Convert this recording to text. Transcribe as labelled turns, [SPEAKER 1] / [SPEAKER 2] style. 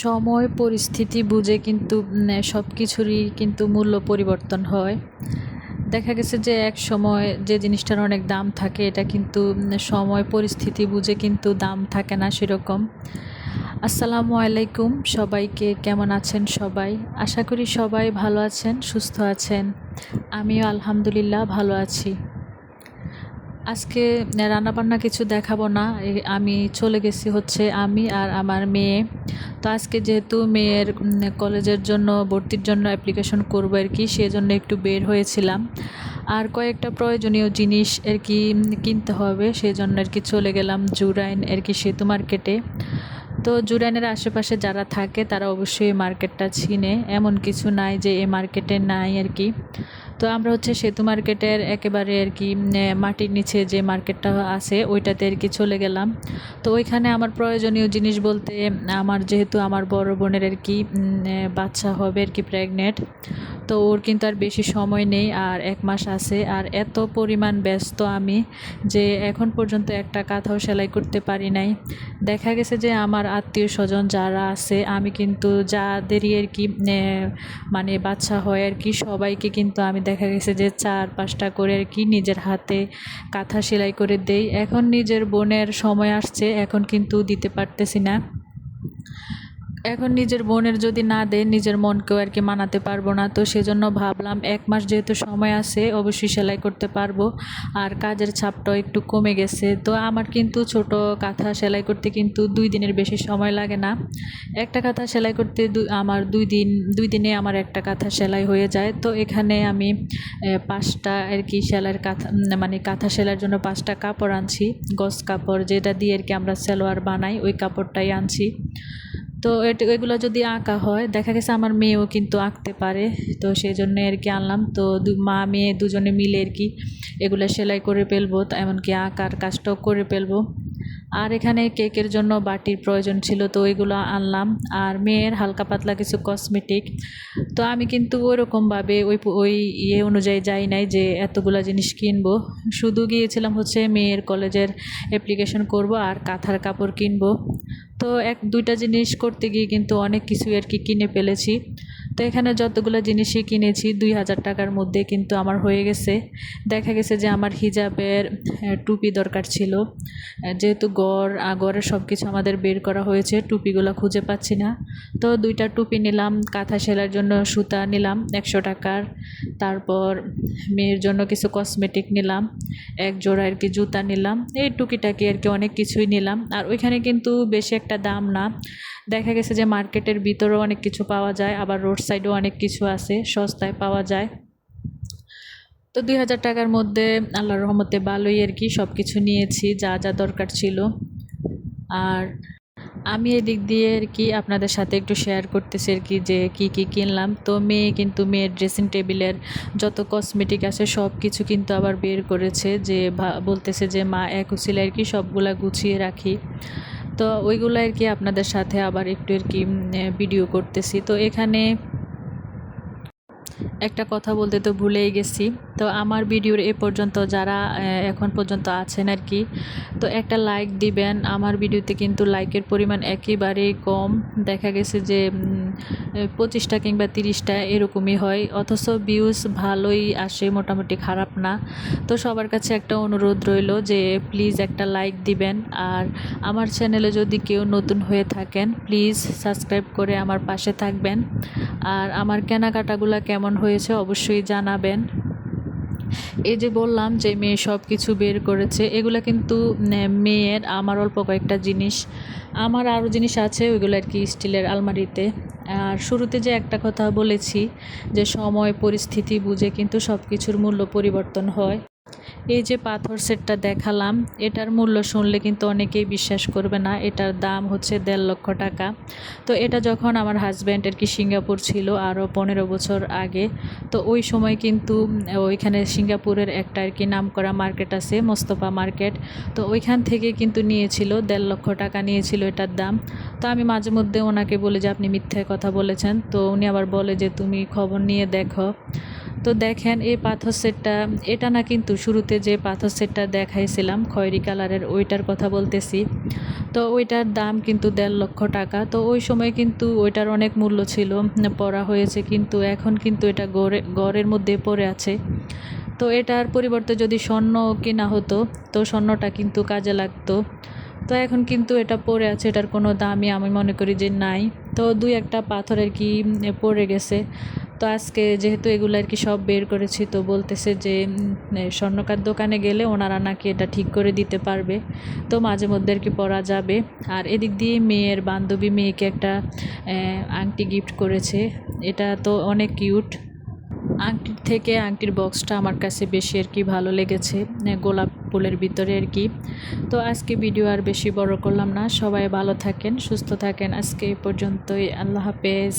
[SPEAKER 1] সময়, পরিস্থিতি বুঝে কিন্তু সব কিছুরই কিন্তু মূল্য পরিবর্তন হয়। দেখা গেছে যে এক সময় যে জিনিসটার অনেক দাম থাকে, এটা কিন্তু সময়, পরিস্থিতি বুঝে কিন্তু দাম থাকে না সেরকম। আসসালামু আলাইকুম, সবাইকে কেমন আছেন সবাই? আশা করি সবাই ভালো আছেন, সুস্থ আছেন। আমিও আলহামদুলিল্লাহ ভালো আছি। আজকে রান্নাবান্না কিছু দেখাবো না। আমি চলে গেছি হচ্ছে আমি আর আমার মেয়ে। তো আজকে যেহেতু মেয়ের কলেজের জন্য, ভর্তির জন্য অ্যাপ্লিকেশন করব আর কি, সেজন্য একটু বের হয়েছিলাম। আর কয়েকটা প্রয়োজনীয় জিনিস আর কি কিনতে হবে, সেজন্য আর কি চলে গেলাম জুরাইন আর কি সেতু মার্কেটে। তো জুরাইনের আশেপাশে যারা থাকে, তারা অবশ্যই এই মার্কেটটা চিনে। এমন কিছু নাই যে এই মার্কেটে নাই আর কি। তো আমরা হচ্ছে সেতু মার্কেটের একেবারে আর কি মাটির নিচে যে মার্কেটটা আছে, ওইটাতে আর কি চলে গেলাম। তো ওইখানে আমার প্রয়োজনীয় জিনিস বলতে, আমার যেহেতু আমার বড় বোনের আর কি বাচ্চা হবে আর কি প্রেগনেন্ট তো ওর কিন্তু আর বেশি সময় নেই আর এক মাস আছে। আর এত পরিমাণ ব্যস্ত আমি যে এখন পর্যন্ত একটা কাঁথাও সেলাই করতে পারি নাই। দেখা গেছে যে আমার আত্মীয় স্বজন যারা আছে, আমি কিন্তু যাদেরই আর কি মানে বাচ্চা হয় আর কি, সবাইকে কিন্তু আমি দেখা গেছে যে চার পাঁচটা করে আর কি নিজের হাতে কাঁথা সেলাই করে দেই। এখন নিজের বোনের সময় আসছে, এখন কিন্তু দিতে পারতেছি না। এখন নিজের বোনের যদি না দেয়, নিজের মনকেও আর কি মানাতে পারব না। তো সেজন্য ভাবলাম এক মাস যেহেতু সময় আছে, অবশ্যই সেলাই করতে পারব। আর কাজের ছাপটাও একটু কমে গেছে। তো আমার কিন্তু ছোট কাঁথা সেলাই করতে কিন্তু দুই দিনের বেশি সময় লাগে না। একটা কাঁথা সেলাই করতে আমার দুই দিন, দুই দিনে আমার একটা কাঁথা সেলাই হয়ে যায়। তো এখানে আমি পাঁচটা আর কি সেলাইয়ের কাঁথা মানে কাঁথা সেলাইয়ের জন্য পাঁচটা কাপড় আনছি। গস কাপড় যেটা দিয়ে আর কি আমরা সালোয়ার বানাই, ওই কাপড়টাই আনছি। তো এগুলো যদি আঁকা হয়, দেখা গেছে আমার মেয়েও কিন্তু আঁকতে পারে, তো সেই জন্য আর কি আনলাম। তো মা, মেয়ে দুজনে মিলে আর কি এগুলো সেলাই করে ফেলব এমনকি আঁকার কাজটাও করে ফেলব। আর এখানে কেকের জন্য বাটির প্রয়োজন ছিল, তো ওইগুলো আনলাম। আর মেয়ের হালকা পাতলা কিছু কসমেটিক তো আমি কিন্তু ওইরকমভাবে ওই ওই ইয়ে অনুযায়ী যাই নাই যে এতগুলো জিনিস কিনবো। শুধু গিয়েছিলাম হচ্ছে মেয়ের কলেজের অ্যাপ্লিকেশন করব আর কাঁথার কাপড় কিনবো। তো এক, দুইটা জিনিস করতে গিয়ে কিন্তু অনেক কিছু আর কি কিনে ফেলেছি। তো এখানে যতগুলো জিনিসই কিনেছি, দুই হাজার টাকার মধ্যে কিন্তু আমার হয়ে গেছে। দেখা গেছে যে আমার হিজাবের টুপি দরকার ছিল। যেহেতু গড় গড়ের সব কিছু আমাদের বের করা হয়েছে, টুপিগুলো খুঁজে পাচ্ছি না। তো দুইটা টুপি নিলাম, কাঁথা সেলার জন্য সুতা নিলাম একশো টাকার। তারপর মেয়ের জন্য কিছু কসমেটিক নিলাম, এক জোড়া আর কি জুতা নিলাম। এই টুকিটাকি আর কি অনেক কিছুই নিলাম। আর ওইখানে কিন্তু বেশি একটা দাম না। দেখা গেছে যে মার্কেটের ভিতরেও অনেক কিছু পাওয়া যায়, আবার রোড সাইডেও অনেক কিছু আছে, সস্তায় পাওয়া যায়। তো দুই হাজার টাকার মধ্যে আল্লাহর রহমতে ভালোই আর কি সব কিছু নিয়েছি, যা যা দরকার ছিল। আর আমি এদিক দিয়ে আর কি আপনাদের সাথে একটু শেয়ার করতেছি আর কি যে কি কি কিনলাম। তো মেয়ে কিন্তু মেয়ের ড্রেসিং টেবিলের যত কসমেটিক আছে সব কিছু কিন্তু আবার বের করেছে, যে বলতেছে যে মা এক উচিলে আর কি সবগুলা গুছিয়ে রাখি। তো ওইগুলো আর কি আপনাদের সাথে আবার একটু আর কি ভিডিও করতেছি। তো এখানে একটা কথা বলতে তো ভুলেই গেছি। তো আমার ভিডিওর এ পর্যন্ত যারা এখন পর্যন্ত আছেন আর কি, তো একটা লাইক দিবেন। আমার ভিডিওতে কিন্তু লাইকের পরিমাণ একেবারেই কম। দেখা গেছে যে পঁচিশটা কিংবা তিরিশটা এরকমই হয়। অথচ ভিউজ ভালোই আসে, মোটামুটি খারাপ না। তো সবার কাছে একটা অনুরোধ রইল যে প্লিজ একটা লাইক দিবেন। আর আমার চ্যানেলে যদি কেউ নতুন হয়ে থাকেন প্লিজ সাবস্ক্রাইব করে আমার পাশে থাকবেন। আর আমার কেনাকাটাগুলো কেমন হয়েছে, অবশ্যই জানাবেন। এই যে বললাম যে মেয়ে সব কিছু বের করেছে, এগুলো কিন্তু মেয়ের, আমার অল্প কয়েকটা জিনিস। আমার আরও জিনিস আছে, ওইগুলো আর কি স্টিলের আলমারিতে। আর শুরুতে যে একটা কথা বলেছি যে সময়, পরিস্থিতি বুঝে কিন্তু সব কিছুর মূল্য পরিবর্তন হয়। এই যে পাথর সেটটা দেখালাম, এটার মূল্য শুনলে কিন্তু অনেকেই বিশ্বাস করবে না, এটার দাম হচ্ছে দেড় লক্ষ টাকা। তো এটা যখন আমার হাজব্যান্ড আর কি সিঙ্গাপুর ছিল আরও পনেরো বছর আগে, তো ওই সময় কিন্তু ওইখানে সিঙ্গাপুরের একটা আর কি নাম করা মার্কেট আছে, মোস্তফা মার্কেট। তো ওইখান থেকে কিন্তু নিয়েছিল, দেড় লক্ষ টাকা নিয়েছিল এটার দাম। তো আমি মাঝে মধ্যে ওনাকে বলে যে, আপনি মিথ্যে কথা বলেছেন। তো উনি আবার বলে যে, তুমি খবর নিয়ে দেখো। তো দেখেন এই পাথর সেটটা, এটা না কিন্তু শুরুতে যে পাথর সেটটা দেখাইছিলাম, খয়েরি কালারের ওইটার কথা বলতেছি। তো ওইটার দাম কিন্তু দেড় লক্ষ টাকা। তো ওই সময় কিন্তু ওইটার অনেক মূল্য ছিল, পড়া হয়েছে, কিন্তু এখন কিন্তু এটা গড়ে, গড়ের মধ্যে পড়ে আছে। তো এটার পরিবর্তে যদি স্বর্ণ কেনা হতো, তো স্বর্ণটা কিন্তু কাজে লাগতো। তো এখন কিন্তু এটা পড়ে আছে, এটার কোনো দামই আমি মনে করি যে নাই। তো দুই একটা পাথরের কি পড়ে গেছে। তো আজকে যেহেতু এগুলো আর কি সব বের করেছি, তো বলতেছে যে স্বর্ণকার দোকানে গেলে ওনারা নাকি এটা ঠিক করে দিতে পারবে। তো মাঝে মধ্যে আর কি পরা যাবে। আর এদিক দিয়ে মেয়ের বান্ধবী মেয়েকে একটা আংটি গিফট করেছে। এটা তো অনেক কিউট আংটির থেকে আংটির বক্সটা আমার কাছে বেশি আর কি ভালো লেগেছে গোলাপ ফুলের ভিতরে আর কি। তো আজকে ভিডিও আর বেশি বড় করলাম না। সবাই ভালো থাকেন, সুস্থ থাকেন। আজকে এই পর্যন্তই। আল্লাহ হাফেজ।